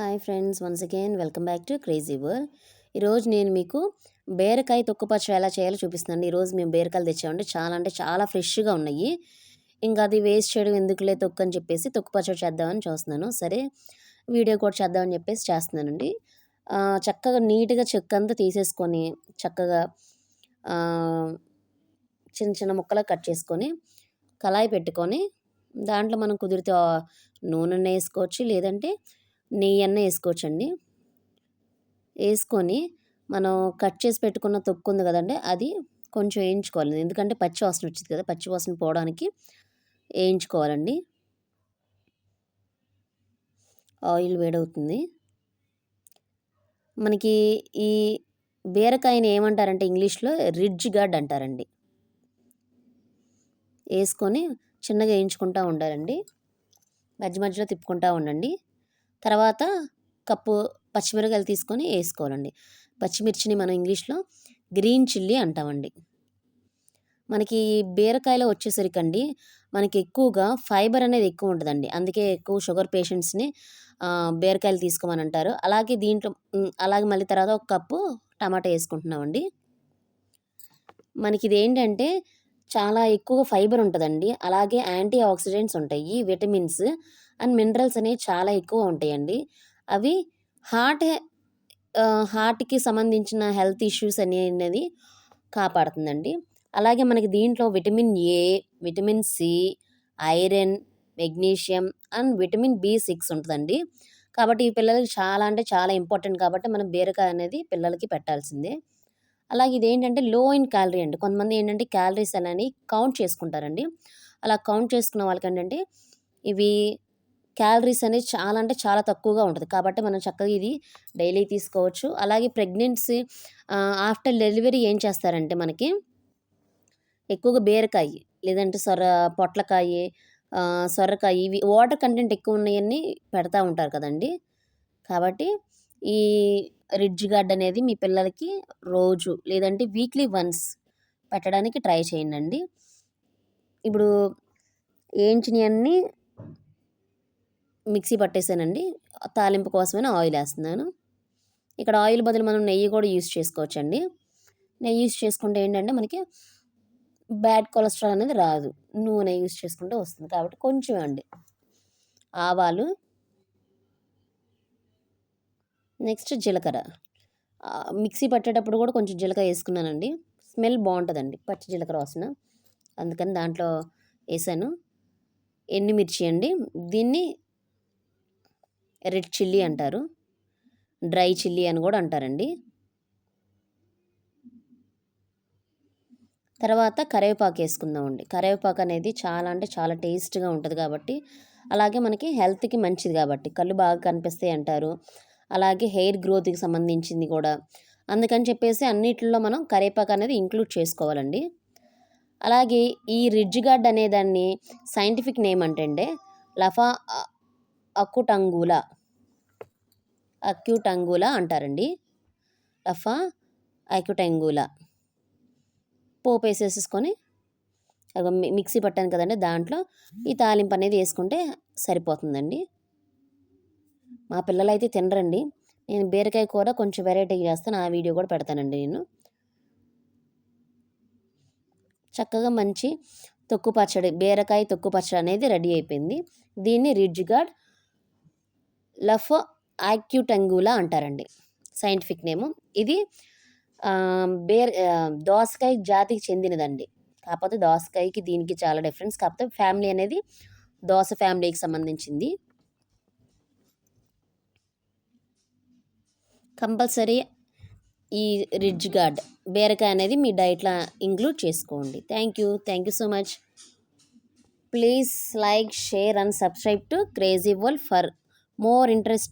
Hi friends once again welcome back to crazy world. ఈరోజు నేను మీకు బీరకాయ తొక్కు ఎలా చేయాలో చూపిస్తున్నాను. ఈరోజు మేము బీరకాయలు తెచ్చామండి. చాలా అంటే చాలా ఫ్రెష్గా ఉన్నాయి. ఇంకా అది వేస్ట్ చేయడం ఎందుకులే తొక్కు అని చెప్పేసి తొక్కు చేద్దామని చూస్తున్నాను. సరే వీడియో కూడా చేద్దామని చెప్పేసి చేస్తున్నానండి. చక్కగా నీట్గా చెక్క అంతా తీసేసుకొని చక్కగా చిన్న చిన్న ముక్కలు కట్ చేసుకొని కళాయి పెట్టుకొని దాంట్లో మనం కుదిరితే నూనె వేసుకోవచ్చు. లేదంటే నెయ్యి అన్న వేసుకోవచ్చండి. వేసుకొని మనం కట్ చేసి పెట్టుకున్న తొక్కు ఉంది కదండి అది కొంచెం వేయించుకోవాలి. ఎందుకంటే పచ్చి వాసన వచ్చింది కదా పచ్చి వాసన పోవడానికి వేయించుకోవాలండి. ఆయిల్ వేడవుతుంది. మనకి ఈ బీరకాయని ఏమంటారంటే ఇంగ్లీష్లో రిడ్జ్ గార్డ్ అంటారండి. వేసుకొని చిన్నగా వేయించుకుంటూ ఉండాలండి. మధ్య మధ్యలో తిప్పుకుంటూ ఉండండి. తర్వాత కప్పు పచ్చిమిరకాయలు తీసుకొని వేసుకోవాలండి. పచ్చిమిర్చిని మనం ఇంగ్లీష్లో గ్రీన్ చిల్లీ అంటామండి. మనకి బీరకాయలో వచ్చేసరికండి మనకి ఎక్కువగా ఫైబర్ అనేది ఎక్కువ ఉంటుందండి. అందుకే ఎక్కువ షుగర్ పేషెంట్స్ని బీరకాయలు తీసుకోమని అంటారు. అలాగే దీంట్లో అలాగే మళ్ళీ తర్వాత ఒక కప్పు టమాటా వేసుకుంటున్నామండి. మనకి ఇది ఏంటంటే చాలా ఎక్కువ ఫైబర్ ఉంటుందండి. అలాగే యాంటీ ఆక్సిడెంట్స్ ఉంటాయి. విటమిన్స్ అండ్ మినరల్స్ అనేవి చాలా ఎక్కువ ఉంటాయండి. అవి హార్ట్ హార్ట్కి సంబంధించిన హెల్త్ ఇష్యూస్ అనేది కాపాడుతుందండి. అలాగే మనకి దీంట్లో vitamin A vitamin C iron magnesium and vitamin B six ఉంటుందండి. కాబట్టి ఈ పిల్లలకి చాలా అంటే చాలా ఇంపార్టెంట్ కాబట్టి మనం బీరకాయ అనేది పిల్లలకి పెట్టాల్సిందే. అలాగే ఇదేంటంటే లో ఇన్ క్యాలరీ అండి. కొంతమంది ఏంటంటే క్యాలరీస్ అనేవి కౌంట్ చేసుకుంటారండి. అలా కౌంట్ చేసుకున్న వాళ్ళకి ఏంటంటే ఇవి క్యాలరీస్ అనేది చాలా అంటే చాలా తక్కువగా ఉంటుంది. కాబట్టి మనం చక్కగా ఇది డైలీ తీసుకోవచ్చు. అలాగే ప్రెగ్నెన్సీ ఆఫ్టర్ డెలివరీ ఏం చేస్తారంటే మనకి ఎక్కువగా బీరకాయ లేదంటే సొర పొట్లకాయ సొరకాయ ఇవి వాటర్ కంటెంట్ ఎక్కువ ఉన్నాయని పెడతా ఉంటారు కదండి. కాబట్టి ఈ రిడ్జ్ గార్డ్ అనేది మీ పిల్లలకి రోజు లేదంటే వీక్లీ వన్స్ పెట్టడానికి ట్రై చేయండి. ఇప్పుడు వేయించినవన్నీ మిక్సీ పట్టేసానండి. తాలింపు కోసమైనా ఆయిల్ వేస్తున్నాను. ఇక్కడ ఆయిల్ బదులు మనం నెయ్యి కూడా యూస్ చేసుకోవచ్చండి. నెయ్యి యూస్ చేసుకుంటే ఏంటంటే మనకి బ్యాడ్ కొలెస్ట్రాల్ అనేది రాదు. నూనె యూస్ చేసుకుంటే వస్తుంది కాబట్టి కొంచెం అండి. ఆవాలు. నెక్స్ట్ జీలకర్ర. మిక్సీ పట్టేటప్పుడు కూడా కొంచెం జీలకర్ర వేసుకున్నానండి. స్మెల్ బాగుంటుందండి పచ్చి జీలకర్ర వాసన. అందుకని దాంట్లో వేసాను. ఎండుమిర్చి అండి. దీన్ని రెడ్ చిల్లీ అంటారు. డ్రై చిల్లీ అని కూడా అంటారండి. తర్వాత కరివేపాకు వేసుకుందామండి. కరివేపాకు అనేది చాలా అంటే చాలా టేస్ట్గా ఉంటుంది కాబట్టి అలాగే మనకి హెల్త్కి మంచిది కాబట్టి కళ్ళు బాగా కనిపిస్తాయి అంటారు. అలాగే హెయిర్ గ్రోత్కి సంబంధించింది కూడా. అందుకని చెప్పేసి అన్నిటిలో మనం కరివేపాకు అనేది ఇంక్లూడ్ చేసుకోవాలండి. అలాగే ఈ రిడ్జ్ గార్డ్ అనేదాన్ని సైంటిఫిక్ నేమ్ అంటే లఫా అకుటంగుల అక్యుటంగుల అంటారండి. లఫా అక్యుటంగుల. పోపు వేసేసుకొని మిక్సీ పట్టాను కదండి దాంట్లో. ఈ తాలింపు అనేది వేసుకుంటే సరిపోతుందండి. మా పిల్లలు అయితే తినరండి. నేను బీరకాయ కూర కొంచెం వెరైటీ చేస్తాను. ఆ వీడియో కూడా పెడతానండి నేను. చక్కగా మంచి తొక్కు పచ్చడి బీరకాయ తొక్కు పచ్చడి అనేది రెడీ అయిపోయింది. దీన్ని రిడ్జ్ గార్డ్ లఫో యాక్యూటంగులా అంటారండి. Scientific name. ఇది బేర్ దోసకాయ జాతికి చెందినదండి. కాకపోతే దోసకాయకి దీనికి చాలా డిఫరెన్స్. కాకపోతే ఫ్యామిలీ అనేది దోస ఫ్యామిలీకి సంబంధించింది. కంపల్సరీ ఈ రిడ్జ్ గార్డ్ బీరకాయ అనేది మీ డైట్లో ఇంక్లూడ్ చేసుకోండి. Thank you. Thank you so much. Please like share and subscribe to crazy world for more interesting